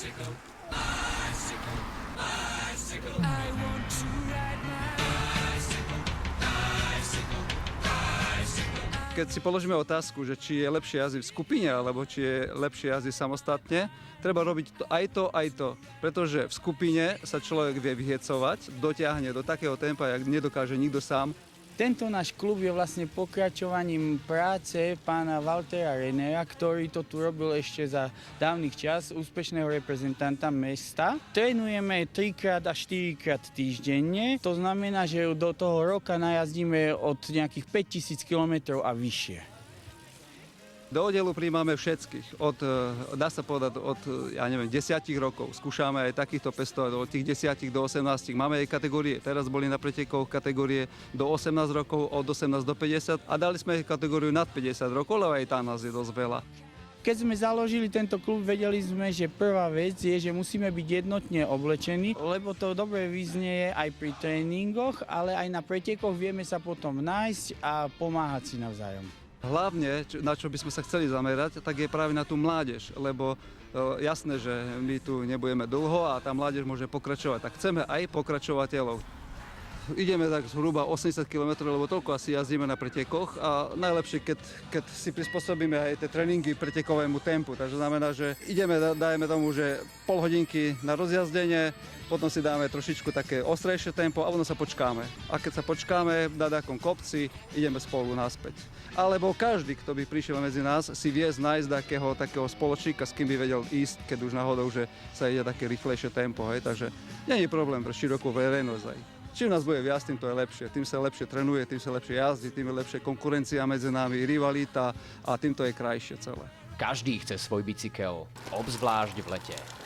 bicycle, bicycle, bicycle. Keď si položíme otázku, že či je lepšie jazdiť v skupine, alebo či je lepšie jazdiť samostatne, treba robiť to, aj to, aj to. Pretože v skupine sa človek vie vyhecovať, dotiahne do takého tempa, jak nedokáže nikto sám tento náš klub je vlastne pokračovaním práce pána Waltera Renera, ktorý to tu robil ešte za dávnych čas, úspešného reprezentanta mesta. Trénujeme 3 krát a 4 krát týždenne, to znamená, že do toho roka najazdíme od nejakých 5000 km a vyššie. Do oddelu príjmame všetkých, od, e, dá sa povedať, od, e, ja neviem, 10 rokov. Skúšame aj takýchto pestov, od tých 10 do 18. Máme aj kategórie, teraz boli na pretekoch kategórie do 18 rokov, od 18 do 50 a dali sme kategóriu nad 50 rokov, lebo aj tá nás je dosť veľa. Keď sme založili tento klub, vedeli sme, že prvá vec je, že musíme byť jednotne oblečení, lebo to dobre vyznieje aj pri tréningoch, ale aj na pretekoch vieme sa potom nájsť a pomáhať si navzájom. Hlavne, na čo by sme sa chceli zamerať, tak je práve na tú mládež, lebo e, jasné, že my tu nebudeme dlho a tá mládež môže pokračovať. Tak chceme aj pokračovateľov. Ideme tak zhruba 80 km, lebo toľko asi jazdíme na pretekoch a najlepšie, keď, keď si prispôsobíme aj tie tréningy pretekovému tempu. Takže znamená, že ideme, dajme tomu, že pol hodinky na rozjazdenie, potom si dáme trošičku také ostrejšie tempo a potom sa počkáme. A keď sa počkáme na nejakom kopci, ideme spolu naspäť. Alebo každý, kto by prišiel medzi nás, si vie nájsť takého, takého spoločníka, s kým by vedel ísť, keď už náhodou, že sa ide také rýchlejšie tempo. Hej? Takže nie je problém pre širokú verejnosť aj. Čím nás bude viac, tým to je lepšie. Tým sa lepšie trénuje, tým sa lepšie jazdí, tým je lepšia konkurencia medzi nami, rivalita a tým to je krajšie celé. Každý chce svoj bicykel, obzvlášť v lete.